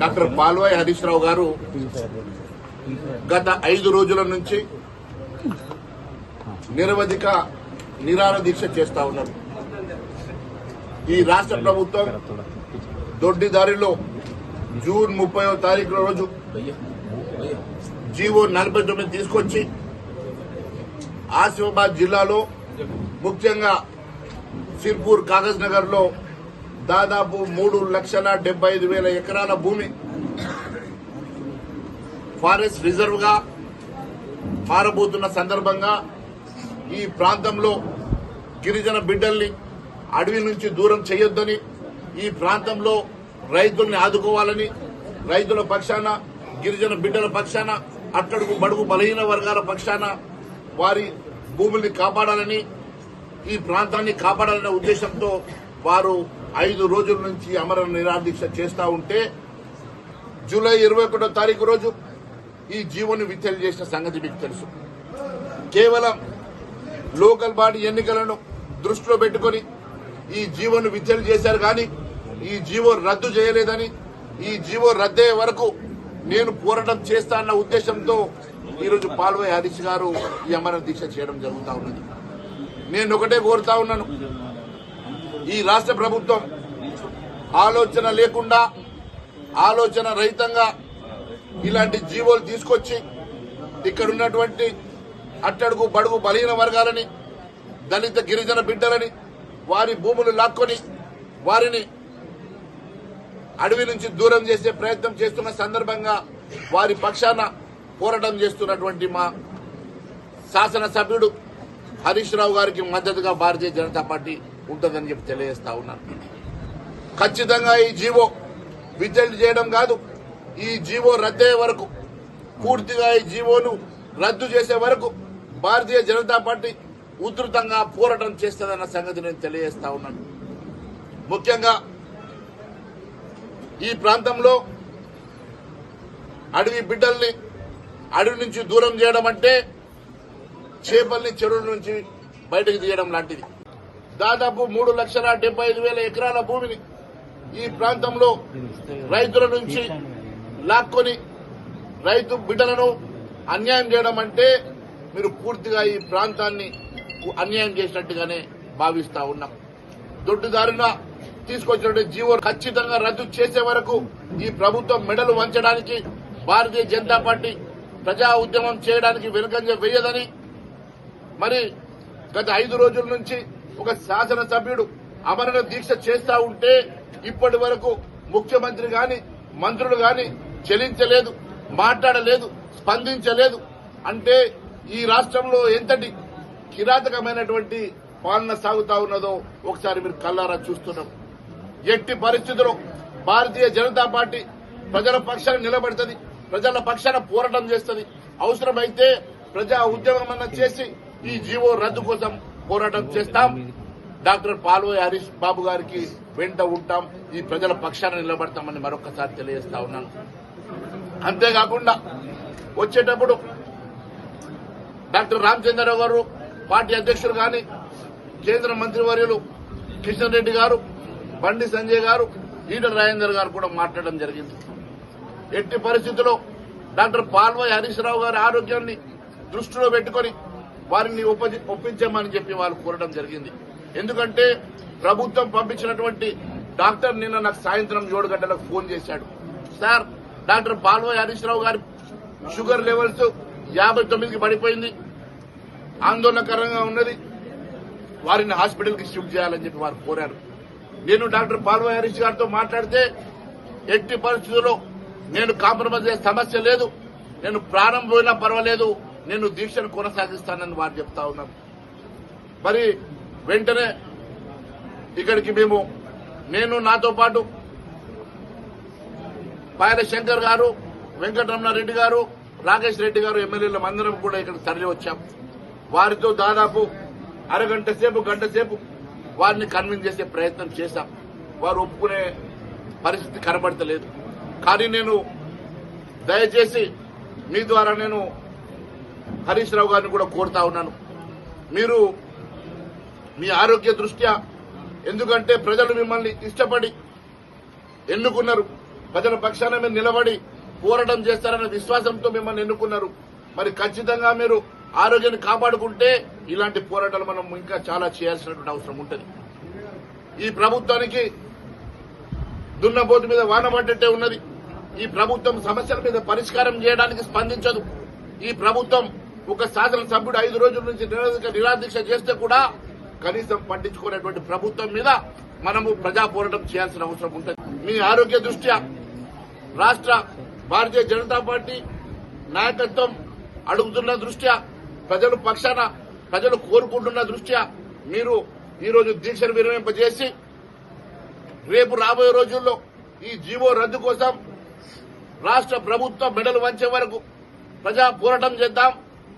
Doctor Palvai Harish Rao గారు గత ఐదు రోజుల నుంచి నిరవధిక నిరార దీక్ష చేస్తా ఉన్నారు. ఈ రాష్ట్ర ప్రభుత్వం దొడ్డిదారిలో జూన్ ముప్పై తారీఖు రోజు జీవో నలభై తొమ్మిది తీసుకొచ్చి ఆసిఫాబాద్ జిల్లాలో ముఖ్యంగా సిర్పూర్ కాగజ్ నగర్లో దాదాపు మూడు లక్షల డెబ్బై ఐదు వేల ఎకరాల భూమి ఫారెస్ట్ రిజర్వ్గా మారబోతున్న సందర్భంగా ఈ ప్రాంతంలో గిరిజన బిడ్డల్ని అడవి నుంచి దూరం చేయొద్దని ఈ ప్రాంతంలో రైతుల్ని ఆదుకోవాలని రైతుల పక్షాన గిరిజన బిడ్డల పక్షాన అట్టడుగు బడుగు బలహీన వర్గాల పక్షాన వారి భూముల్ని కాపాడాలని ఈ ప్రాంతాన్ని కాపాడాలనే ఉద్దేశంతో వారు ఐదు రోజుల నుంచి అమర నిరాదీక్ష చేస్తా ఉంటే జూలై ఇరవై ఒకటో తారీఖు రోజు ఈ జీవోని విత్తం చేసిన సంగతి మీకు తెలుసు. కేవలం లోకల్ బాడీ ఎన్నికలను దృష్టిలో పెట్టుకొని ఈ జీవోను విత్తలు చేశారు కానీ ఈ జీవో రద్దు చేయలేదని ఈ జీవో రద్దయ్యే వరకు నేను పోరాటం చేస్తా అన్న ఉద్దేశంతో ఈరోజు పాల్వై హరీష్ గారు ఈ అమర దీక్ష చేయడం జరుగుతూ ఉన్నది. నేను ఒకటే కోరుతా ఉన్నాను. ఈ రాష్ట్ర ప్రభుత్వం ఆలోచన లేకుండా ఆలోచన రహితంగా ఇలాంటి జీవోలు తీసుకొచ్చి ఇక్కడ ఉన్నటువంటి అట్టడుగు బడుగు బలహీన వర్గాలని దళిత గిరిజన బిడ్డలని వారి భూములు లాక్కొని వారిని అడవి నుంచి దూరం చేసే ప్రయత్నం చేస్తున్న సందర్భంగా వారి పక్షాన పోరాటం చేస్తున్నటువంటి మా శాసనసభ్యుడు హరీష్ రావు గారికి మద్దతుగా భారతీయ జనతా పార్టీ ఉంటుందని చెప్పి తెలియజేస్తా ఉన్నాను. ఖచ్చితంగా ఈ జీవో విత్డ్రా చేయడం కాదు ఈ జీవో రద్దయ్యే వరకు పూర్తిగా ఈ జీవోను రద్దు చేసే వరకు భారతీయ జనతా పార్టీ ఉధృతంగా పోరాటం చేస్తుందన్న సంగతి నేను తెలియజేస్తా ఉన్నాను. ముఖ్యంగా ఈ ప్రాంతంలో అడవి బిడ్డల్ని అడవి నుంచి దూరం చేయడం అంటే చేపల్ని చెరువుల నుంచి బయటకు తీయడం లాంటిది. దాదాపు మూడు లక్షల డెబ్బై ఐదు వేల ఎకరాల భూమిని ఈ ప్రాంతంలో రైతుల నుంచి లాక్కొని రైతు బిడ్డలను అన్యాయం చేయడం అంటే మీరు పూర్తిగా ఈ ప్రాంతాన్ని అన్యాయం చేసినట్టుగానే భావిస్తా ఉన్నాం. దొడ్డుదారిన తీసుకొచ్చినటువంటి జీవో ఖచ్చితంగా రద్దు చేసే వరకు ఈ ప్రభుత్వం మెడలు వంచడానికి భారతీయ జనతా పార్టీ ప్రజా ఉద్యమం చేయడానికి వెనుకంజ వేయదని మరి గత ఐదు రోజుల నుంచి ఒక శాసనసభ్యుడు అమరణ దీక్ష చేస్తా ఉంటే ఇప్పటి వరకు ముఖ్యమంత్రి గాని మంత్రులు గాని చెలించలేదు మాట్లాడలేదు స్పందించలేదు. అంటే ఈ రాష్ట్రంలో ఎంతటి కిరాతకమైనటువంటి పాలన సాగుతా ఉన్నదో ఒకసారి మీరు కల్లారా చూస్తున్నాం. ఎట్టి పరిస్థితుల్లో భారతీయ జనతా పార్టీ ప్రజల పక్షాన నిలబడుతుంది ప్రజల పక్షాన పోరాటం చేస్తుంది. అవసరమైతే ప్రజా ఉద్యమం అన్న చేసి ఈ జీవో రద్దు కోసం పోరాటం చేస్తాం. డాక్టర్ పాల్వోయ్ హరీష్ బాబు గారికి వెంట ఉంటాం. ఈ ప్రజల పక్షాన నిలబడతామని మరొకసారి తెలియజేస్తా ఉన్నాను. అంతేకాకుండా వచ్చేటప్పుడు డాక్టర్ రామచంద్రరావు గారు పార్టీ అధ్యక్షులు కానీ కేంద్ర మంత్రివర్యులు కిషన్ రెడ్డి గారు బండి సంజయ్ గారు ఈటల రాజేందర్ గారు కూడా మాట్లాడడం జరిగింది. ఎట్టి పరిస్థితుల్లో డాక్టర్ పాల్వాయి హరీష్ రావు గారి ఆరోగ్యాన్ని దృష్టిలో పెట్టుకొని వారిని ఒప్పించమని చెప్పి వాళ్ళు కోరడం జరిగింది. ఎందుకంటే ప్రభుత్వం పంపించినటువంటి డాక్టర్ నిన్న నాకు సాయంత్రం ఏడు గంటలకు ఫోన్ చేశాడు. సార్ డాక్టర్ బాల్వ హరీష్ రావు గారి షుగర్ లెవెల్స్ యాభై తొమ్మిదికి పడిపోయింది. ఆందోళనకరంగా ఉన్నది. వారిని హాస్పిటల్కి షిఫ్ట్ చేయాలని చెప్పి వారు కోరారు. నేను డాక్టర్ బాల్వ హరీష్ గారితో మాట్లాడితే ఎట్టి పరిస్థితుల్లో నేను కాంప్రమైజ్ అయ్యే సమస్య లేదు. నేను ప్రారంభమైనా పర్వాలేదు. నేను దీక్షను కొనసాగిస్తానని వారు చెప్తా ఉన్నారు. మరి వెంటనే ఇక్కడికి మేము నేను నాతో పాటు పాయల శంకర్ గారు వెంకటరమణారెడ్డి గారు రాకేష్ రెడ్డి గారు ఎమ్మెల్యేల అందరం కూడా ఇక్కడికి తరలి వచ్చాం. వారితో దాదాపు అరగంట సేపు గంట సేపు వారిని కన్విన్స్ చేసే ప్రయత్నం చేశాం. వారు ఒప్పుకునే పరిస్థితి కనబడతలేదు. కానీ నేను దయచేసి మీ ద్వారా నేను హరీష్ రావు గారిని కూడా కోరుతా ఉన్నాను. మీరు మీ ఆరోగ్య దృష్ట్యా ఎందుకంటే ప్రజలు మిమ్మల్ని ఇష్టపడి ఎన్నుకున్నారు. ప్రజల పక్షాన మీరు నిలబడి పోరాటం చేస్తారన్న విశ్వాసంతో మిమ్మల్ని ఎన్నుకున్నారు. మరి ఖచ్చితంగా మీరు ఆరోగ్యాన్ని కాపాడుకుంటే ఇలాంటి పోరాటాలు మనం ఇంకా చాలా చేయాల్సినటువంటి అవసరం ఉంటుంది. ఈ ప్రభుత్వానికి దున్నబోతు మీద వాన పడ్డట్టే ఉన్నది. ఈ ప్రభుత్వం సమస్యల మీద పరిష్కారం చేయడానికి స్పందించదు. ఈ ప్రభుత్వం ఒక శాసనసభ్యుడు ఐదు రోజుల నుంచి నిరాదీక్ష నిరాదీక్ష చేస్తే కూడా కనీసం పట్టించుకునేటువంటి ప్రభుత్వం మీద మనము ప్రజా పోరాటం చేయాల్సిన అవసరం ఉంటుంది. మీ ఆరోగ్య దృష్ట్యా రాష్ట్ర భారతీయ జనతా పార్టీ నాయకత్వం అడుగుతున్న దృష్ట్యా ప్రజలు పక్షాన ప్రజలు కోరుకుంటున్న దృష్ట్యా మీరు ఈరోజు దీక్షను విరమింపజేసి రేపు రాబోయే రోజుల్లో ఈ జీవో రద్దు కోసం రాష్ట్ర ప్రభుత్వం మెడలు వంచే వరకు ప్రజా పోరాటం చేద్దాం.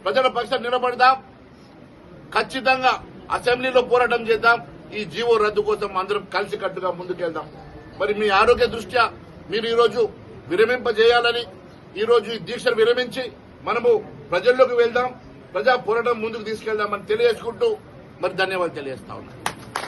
ప్రజల పక్షం నిలబడదాం. ఖచ్చితంగా అసెంబ్లీలో పోరాటం చేద్దాం. ఈ జీవో రద్దు కోసం అందరం కలిసికట్టుగా ముందుకెళ్దాం. మరి మీ ఆరోగ్య దృష్ట్యా మీరు ఈరోజు విరమింపజేయాలని ఈరోజు ఈ దీక్షను విరమించి మనము ప్రజల్లోకి వెళ్దాం. ప్రజా పోరాటం ముందుకు తీసుకెళ్దామని తెలియజేసుకుంటూ మరి ధన్యవాదాలు తెలియజేస్తా ఉన్నాను.